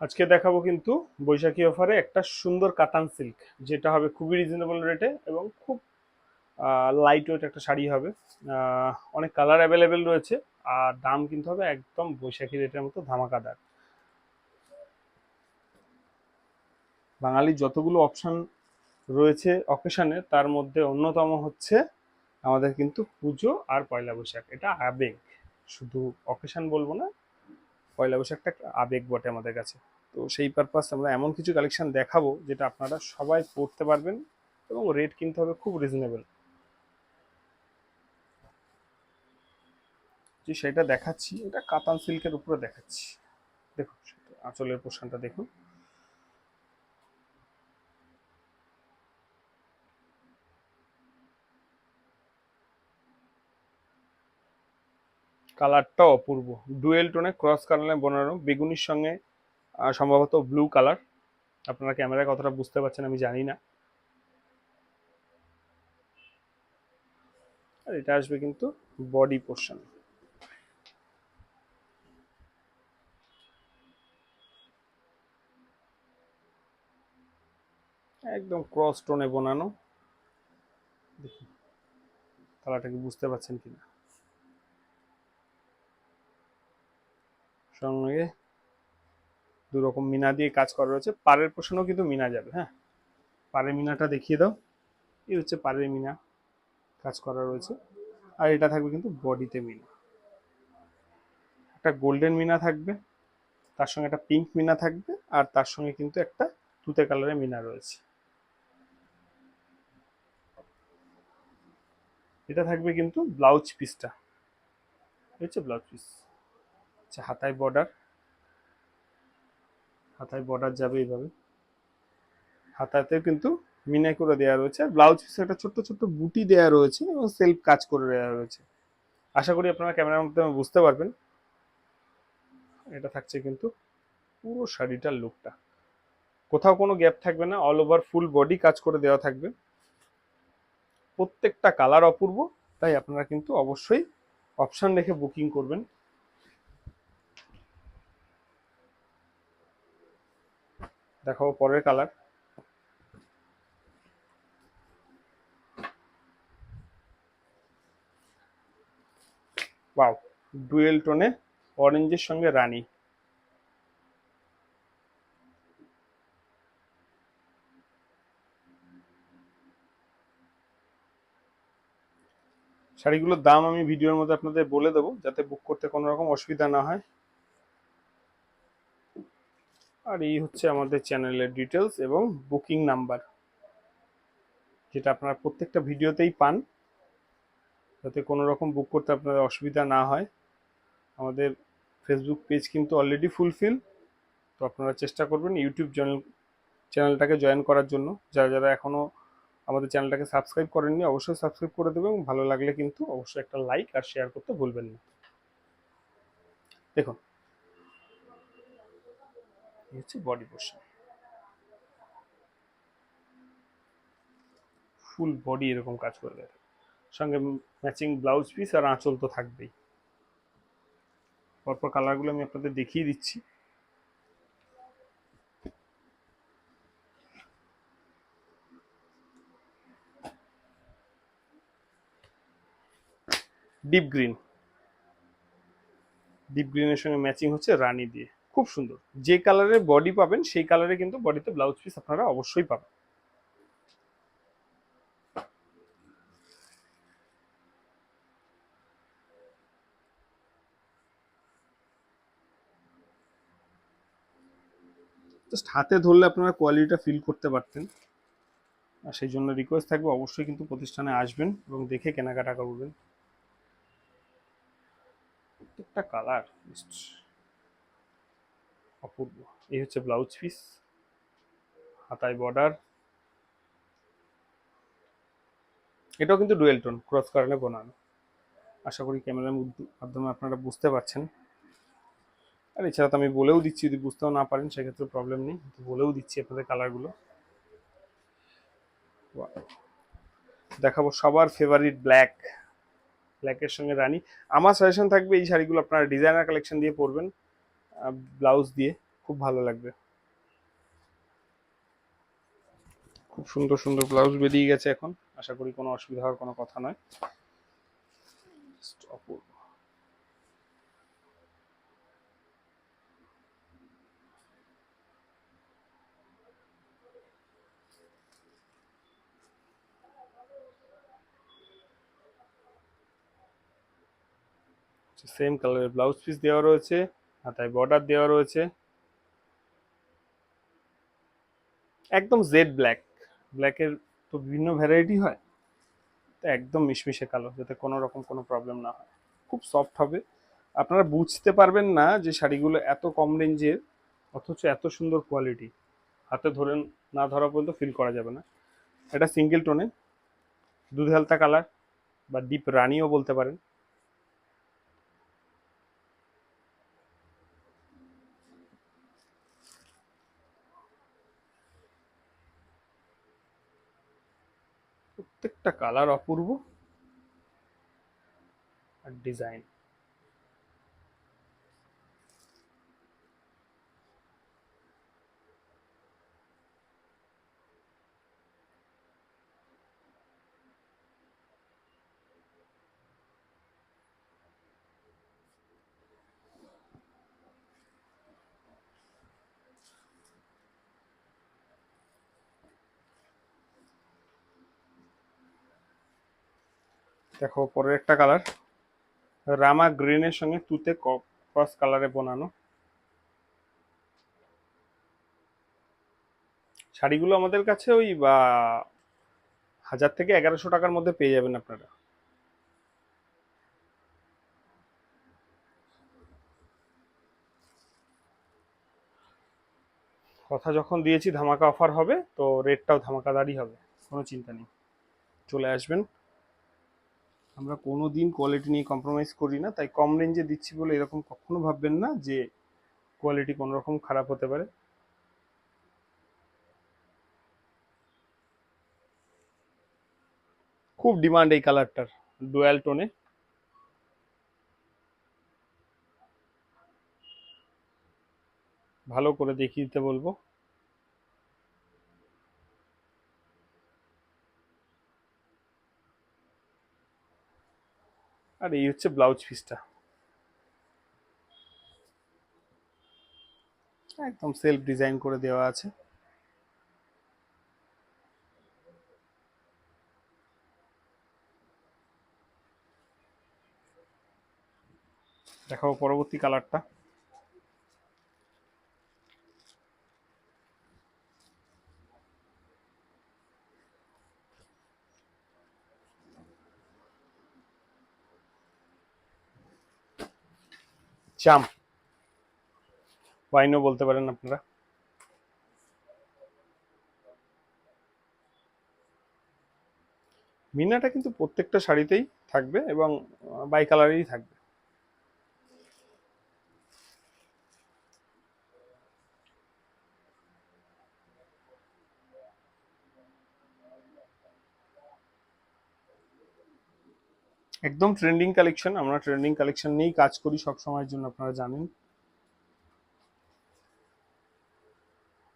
আজকে দেখাবো কিন্তু বৈশাখী অফারে একটা সুন্দর কাতান সিল্ক, যেটা হবে খুবই রিজনেবল রেটে এবং খুব লাইট ওয়েট একটা শাড়ি হবে। অনেক কালার অ্যাভেলেবেল রয়েছে আর দাম কিন্তু হবে একদম বৈশাখী রেটের মতো ধামাকাদার। বাঙালির যতগুলো অপশান রয়েছে অকেশনে তার মধ্যে অন্যতম হচ্ছে আমাদের কিন্তু পুজো আর পয়লা বৈশাখ। এটা আবেগ। শুধু অকেশন বলব না পয়লা বৈশাখটা একটা আবেগ বটে আমাদের কাছে। তো সেই পারপাস আমরা এমন কিছু কালেকশন দেখাবো যেটা আপনারা সবাই পড়তে পারবেন এবং রেট কিনতে হবে খুব রিজনেবল যে সেটা দেখাচ্ছি, এটা কাতান সিল্কের উপরে দেখাচ্ছি। দেখুন আঁচলের পোষণটা দেখুন। কালারটা অপূর্ব। ডুয়েল টোনে ক্রস কালারে বানানো, বেগুনির সঙ্গে সম্ভবত ব্লু কালার আপনারা ক্যামেরায় কতটা বুঝতে পারছেন, আমি জানি না। আর এটা আসবে কিন্তু বডি পোর্শন একদম ক্রস টোনে বানানো। দেখুন কালারটা কি বুঝতে পারছেন কিনা? সঙ্গে দু রকম মিনা দিয়ে কাজ করা রয়েছে। পাড়ের পোষণও কিন্তু মিনা যাবে হ্যাঁ? পাড়ের মিনাটা দেখিয়ে দাও। এই হচ্ছে পাড়ের মিনা কাজ করা রয়েছে। আর এটা থাকবে কিন্তু বডিতে মিনা। একটা গোল্ডেন মিনা থাকবে, তার সঙ্গে একটা পিঙ্ক মিনা থাকবে, আর তার সঙ্গে কিন্তু একটা তুতে কালারের মিনা রয়েছে। এটা থাকবে কিন্তু ব্লাউজ পিসটা। হচ্ছে ব্লাউজ পিস। আচ্ছা হাতায় বর্ডার হাতায় বর্ডার যাবে এইভাবে। হাতাতেও কিন্তু মিনাই করে দেওয়া রয়েছে। আর ব্লাউজ পিসে একটা ছোট্ট ছোট্ট বুটি দেওয়া রয়েছে এবং সেলফ কাজ করে দেওয়া রয়েছে। আশা করি আপনারা ক্যামেরার মাধ্যমে বুঝতে পারবেন। এটা থাকছে কিন্তু পুরো শাড়িটার লুকটা কোথাও কোনো গ্যাপ থাকবে না অল ওভার ফুল বডি কাজ করে দেওয়া থাকবে। প্রত্যেকটা কালার অপূর্ব, তাই আপনারা কিন্তু অবশ্যই অপশান রেখে বুকিং করবেন। দেখাবো পরের কালার ডুয়েল টোনে অরেঞ্জের সঙ্গে রানী। শাড়িগুলোর দাম আমি ভিডিওর মধ্যে আপনাদের বলে দেবো, যাতে বুক করতে কোনো রকম অসুবিধা না হয়। আর এই হচ্ছে আমাদের চ্যানেলের ডিটেলস এবং বুকিং নাম্বার যেটা আপনারা প্রত্যেকটা ভিডিওতেই পান। যাতে কোনো রকম বুক করতে আপনাদের অসুবিধা না হয়। আমাদের ফেসবুক পেজ কিন্তু অলরেডি ফুলফিল তো আপনারা চেষ্টা করবেন ইউটিউব চ্যানেল চ্যানেলটাকে জয়েন করার জন্য। যারা যারা এখনও আমাদের চ্যানেলটাকে সাবস্ক্রাইব করেননি, অবশ্যই সাবস্ক্রাইব করে দেবেন। ভালো লাগলে কিন্তু অবশ্যই একটা লাইক আর শেয়ার করতে ভুলবেন না। দেখুন হচ্ছে বডি পোর্শন ফুল বডি এরকম কাজ করে দেয়। সঙ্গে ম্যাচিং ব্লাউজ পিস আর আঁচল তো থাকবেই। পরপর কালারগুলো আমি আপনাদের দেখিয়ে দিচ্ছি। ডিপ গ্রিন ডিপ গ্রিনের সঙ্গে ম্যাচিং হচ্ছে রানী দিয়ে। খুব সুন্দর। যে কালারের বডি পাবেন, সেই কালারে কিন্তু বডিতে ব্লাউজ পিস আপনারা অবশ্যই পাবেন। জাস্ট হাতে ধরলে আপনারা কোয়ালিটিটা ফিল করতে পারতেন। আর সেই জন্য রিকোয়েস্ট থাকবে, অবশ্যই কিন্তু প্রতিষ্ঠানে আসবেন এবং দেখে কেনাকাটা করবেন। প্রত্যেকটা কালার অপূর্ব। এই হচ্ছে ব্লাউজ পিস, হাতায় বর্ডার এটাও কিন্তু ডুয়েল টোন ক্রস কারণে বানানো। আশা করি ক্যামেরার মাধ্যমে আপনারা বুঝতে পারছেন। আর এছাড়া তো আমি বলেও দিচ্ছি, যদি বুঝতেও না পারেন, সেক্ষেত্রে প্রবলেম নেই। বলেও দিচ্ছি আপনাদের কালারগুলো দেখাবো সবার ফেভারিট ব্ল্যাক ব্ল্যাকের সঙ্গে রানি। আমার সাজেশন থাকবে এই শাড়িগুলো আপনারা ডিজাইনার কালেকশন দিয়ে পরবেন। ব্লাউজ দিয়ে খুব ভালো লাগবে। খুব সুন্দর সুন্দর ব্লাউজ বেরিয়ে গেছে এখন। আশা করি কোনো অসুবিধা হওয়ার কোনো কথা নয়। সেম কালারের ব্লাউজ পিস দেওয়া রয়েছে। হাতায় বর্ডার দেওয়া রয়েছে। একদম জেড ব্ল্যাক ব্ল্যাকের তো বিভিন্ন ভ্যারাইটি হয়। তো একদম মিশমিশে কালো, যাতে কোনো রকম কোনো প্রবলেম না হয়। খুব সফট হবে। আপনারা বুঝতে পারবেন না যে শাড়িগুলো এত কম রেঞ্জের অথচ এত সুন্দর কোয়ালিটি হাতে ধরেন না ধরা পর্যন্ত ফিল করা যাবে না। এটা সিঙ্গেল টোনে দুধ হালতা কালার বা ডিপ রানিও বলতে পারেন। প্রত্যেকটা কালার অপূর্ব আর ডিজাইন দেখো, পরের একটা কালার রামা গ্রিনের সঙ্গে তুতে ক্রস কালারে বোনানো। শাড়িগুলো আমাদের কাছে ওই, বা, হাজার থেকে এগারোশো টাকার মধ্যে পেয়ে যাবেন আপনারা। কথা যখন দিয়েছি, ধামাকা অফার হবে, তো রেটটাও ধামাকাদারই হবে, কোনো চিন্তা নেই। চলে আসবেন। আমরা কোনো দিন কোয়ালিটি নিয়ে কম্প্রোমাইজ করি না, তাই কম রেঞ্জে দিচ্ছি বলে এরকম কখনো ভাববেন না যে কোয়ালিটি কোনো রকম খারাপ হতে পারে। খুব ডিমান্ড এই কালারটার ডুয়াল টোনে ভালো করে দেখিয়ে দিতে বলব। আর এই হচ্ছে ব্লাউজ পিসটা। একদম সেলফ ডিজাইন করে দেওয়া আছে। দেখাবো পরবর্তী কালারটা চাম ওয়াইনও বলতে পারেন আপনারা মিনাটা কিন্তু প্রত্যেকটা শাড়িতেই থাকবে এবং বাই কালারেই থাকবে একদম ট্রেন্ডিং কালেকশন আমরা ট্রেন্ডিং কালেকশন নিয়েই কাজ করি সব সময়ের জন্য, আপনারা জানেন।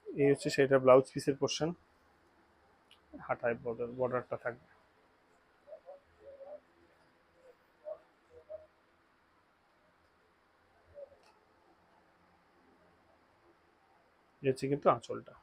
এই হচ্ছে সেটা ব্লাউজ পিসের পোর্শন হাতায় বর্ডার বর্ডারটা থাকবে। হচ্ছে কিন্তু আঁচলটা।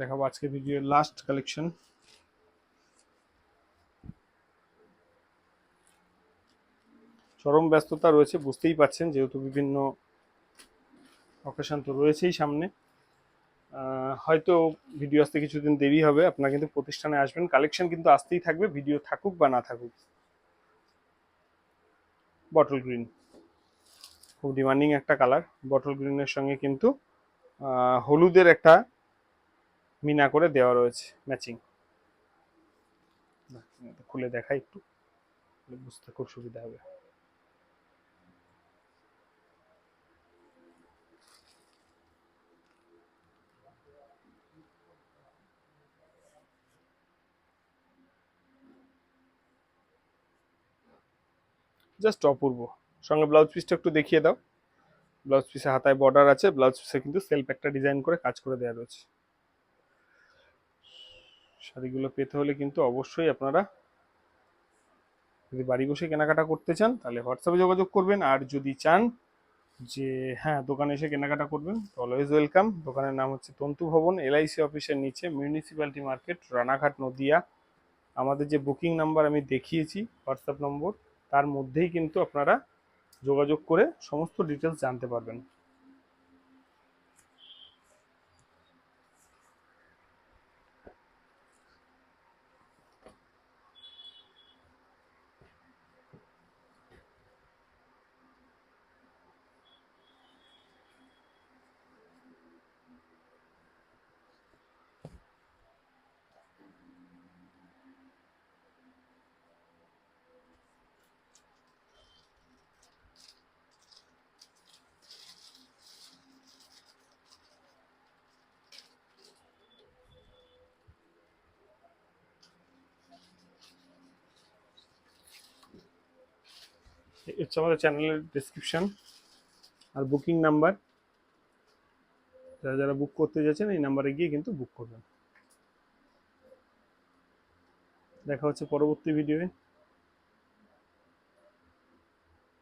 দেখাবো আজকে ভিডিওর লাস্ট কালেকশন চরম ব্যস্ততা রয়েছে, বুঝতেই পাচ্ছেন, যেহেতু বিভিন্ন অকেশন তো রয়েছেই সামনে। হয়তো ভিডিও আসতে কিছুদিন দেরি হবে, আপনারা কিন্তু প্রতিষ্ঠানে আসবেন। কালেকশন কিন্তু আসতেই থাকবে ভিডিও থাকুক বা না থাকুক। বটল গ্রিন খুব ডিমান্ডিং একটা কালার বটল গ্রিনের সঙ্গে কিন্তু হলুদের একটা মিনা করে দেওয়া রয়েছে ম্যাচিং খুলে দেখাই একটু বুঝতে খুব সুবিধা হবে। জাস্ট অপূর্ব। সঙ্গে ব্লাউজ পিসটা একটু দেখিয়ে দাও। ব্লাউজ পিসে হাতায় বর্ডার আছে ব্লাউজ পিসে কিন্তু সেলফ একটা ডিজাইন করে কাজ করে দেওয়া রয়েছে। শাড়িগুলো পেতে হলে কিন্তু অবশ্যই আপনারা যদি বাড়ি বসে কেনাকাটা করতে চান, তাহলে হোয়াটসঅ্যাপে যোগাযোগ করবেন। আর যদি চান যে হ্যাঁ দোকানে এসে কেনাকাটা করবেন অলওয়েজ ওয়েলকাম দোকানের নাম হচ্ছে তন্তু ভবন, এলআইসি অফিসের নিচে মিউনিসিপ্যালিটি মার্কেট রানাঘাট, নদিয়া। আমাদের যে বুকিং নাম্বার আমি দেখিয়েছি, হোয়াটসঅ্যাপ নম্বর, তার মধ্যেই কিন্তু আপনারা যোগাযোগ করে সমস্ত ডিটেলস জানতে পারবেন। হচ্ছে আমাদের চ্যানেলের ডিসক্রিপশন আর বুকিং নাম্বার যারা যারা বুক করতে যাচ্ছেন, এই নাম্বারে গিয়ে কিন্তু বুক করবেন। দেখা হচ্ছে পরবর্তী ভিডিওয়ে